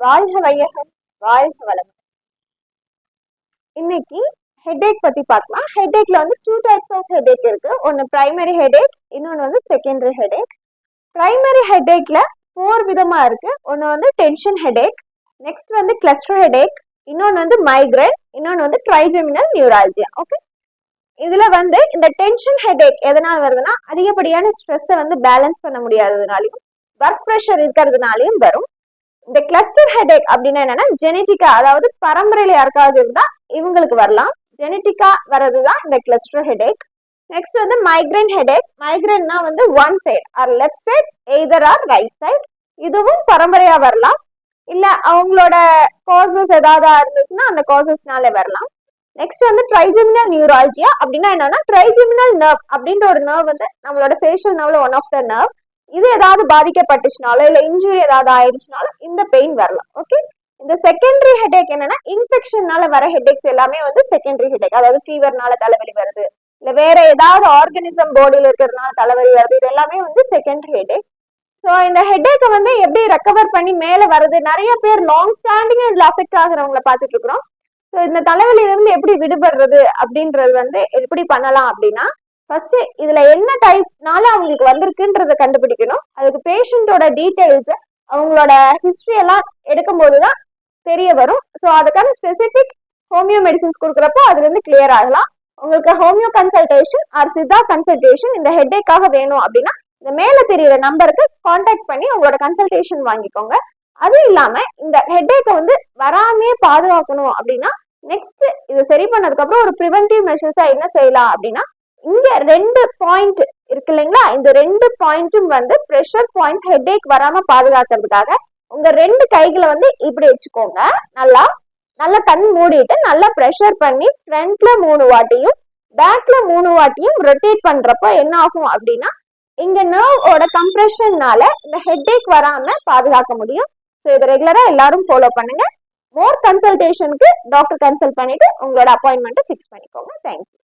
வாழ்க வையகம் வாழ்க வளம் இன்னைக்கு ஹெட்ஏக் பத்தி பார்க்கலாம். ஹெட்ஏக்ல வந்து டூ டைப்ஸ் ஆஃப் ஹெட்ஏக் இருக்கு. ஒன்னு பிரைமரி ஹெட்ஏக் இன்னொன்னு வந்து செகண்டரி ஹெட்ஏக் பிரைமரி ஹெட்ஏக்ல ஃபோர் விதமா இருக்கு. ஒன்னு வந்து டென்ஷன் ஹெட்ஏக் நெக்ஸ்ட் வந்து கிளஸ்டர் ஹெட்ஏக் இன்னொன்னு வந்து மைக்ரேன் இன்னொன்னு வந்து ட்ரைஜெமினல் நியூராலஜியா ஓகே இதுல வந்து இந்த டென்ஷன் ஹெட்ஏக் எதனால வருதுன்னா அதிகப்படியான ஸ்ட்ரெஸ்ஸை வந்து பேலன்ஸ் பண்ண முடியாததுனாலையும் ஒர்க் ப்ரெஷர் இருக்கிறதுனாலையும் வரும். இந்த கிளஸ்டர் ஹெடேக் அப்படின்னா என்னன்னா ஜெனட்டிக்கா அதாவது பரம்பரையில யாருக்காவது இருந்தா இவங்களுக்கு வரலாம். ஜெனட்டிக்கா வர்றதுதான் இந்த கிளஸ்டர் ஹெடேக் நெக்ஸ்ட் வந்து மைக்ரைன் ஹெடேக் மைக்ரைன்னா வந்து one side or left side either or right side இதுவும் பரம்பரையா வரலாம். இல்ல அவங்களோட காசஸ் ஏதாவது இருந்துச்சுன்னா அந்த காசஸ்னால வரலாம். நெக்ஸ்ட் வந்து ட்ரைஜெமினல் நியூராலஜியா அப்படின்னா என்னன்னா ட்ரைஜெமினல் நர்வ் அப்படின்ற ஒரு நர்வ் வந்து நம்மளோட ஃபேஷியல் நர்வ்ல ஒன் ஆஃப் த நர்வ் இது ஏதாவது பாதிக்கப்பட்டுச்சுனாலோ இல்ல இன்ஜுரி ஏதாவது ஆயிடுச்சுனாலும் இந்த பெயின் வரலாம். ஓகே இந்த செகண்டரி ஹெடேக் என்னன்னா இன்ஃபெக்ஷன்னால வர ஹெடேக்ஸ் எல்லாமே வந்து செகண்டரி ஹெடேக் அதாவது ஃபீவர்னால தலைவலி வருது. இல்ல வேற ஏதாவது ஆர்கனிசம் பாடியில இருக்கிறதுனால தலைவலி வருது. இது எல்லாமே வந்து செகண்டரி ஹெடேக் ஸோ இந்த ஹெடேக்கை வந்து எப்படி ரெக்கவர் பண்ணி மேலே வருது? நிறைய பேர் லாங் ஸ்டாண்டிங் இதுல அஃபெக்ட் ஆகுறவங்கள பார்த்துட்டு இருக்கிறோம். ஸோ இந்த தலைவலியில இருந்து எப்படி விடுபடுறது அப்படின்றது வந்து எப்படி பண்ணலாம் அப்படின்னா ஃபர்ஸ்ட் இதுல என்ன டைப்னால அவங்களுக்கு வந்திருக்குன்றத கண்டுபிடிக்கணும். அதுக்கு பேஷண்டோட டீட்டெயில்ஸ் அவங்களோட ஹிஸ்டரி எல்லாம் எடுக்கும்போது தான் தெரிய வரும். ஸோ அதுக்கான ஸ்பெசிபிக் ஹோமியோ மெடிசின்ஸ் கொடுக்குறப்போ அதுல இருந்து கிளியர் ஆகலாம். உங்களுக்கு homeo consultation or Siddha consultation இந்த ஹெட்டேக்காக வேணும் அப்படின்னா இந்த மேல தெரியுற நம்பருக்கு காண்டாக்ட் பண்ணி உங்களோட கன்சல்டேஷன் வாங்கிக்கோங்க. அது இல்லாம இந்த ஹெட்டேக்கை வந்து வராமே பாதுகாக்கணும் அப்படின்னா நெக்ஸ்ட் இதை சரி பண்ணதுக்கப்புறம் ஒரு ப்ரிவென்டிவ் மெஷர்ஸா என்ன செய்யலாம் அப்படின்னா இங்க ரெண்டு பாயிண்ட் இருக்கு இல்லைங்களா? இந்த ரெண்டு பாயிண்ட்டும் வந்து ப்ரெஷர் பாயிண்ட் ஹெட்ஏக் வராம பாதுகாக்கிறதுக்காக உங்க ரெண்டு கைகளை வந்து இப்படி வச்சுக்கோங்க. நல்லா நல்லா கண் மூடிட்டு நல்லா ப்ரெஷர் பண்ணி ஃப்ரண்ட்ல மூணு வாட்டியும் பேக்ல மூணு வாட்டியும் ரொட்டேட் பண்றப்போ என்ன ஆகும் அப்படின்னா இங்க நர்வோட கம்ப்ரெஷன்னால இந்த ஹெட்ஏக் வராம பாதுகாக்க முடியும். ஸோ இதை ரெகுலரா எல்லாரும் ஃபாலோ பண்ணுங்க. மோர் கன்சல்டேஷனுக்கு டாக்டர் கன்சல்ட் பண்ணிட்டு உங்களோட அப்பாயின்மெண்ட்டை ஃபிக்ஸ் பண்ணிக்கோங்க. தேங்க்யூ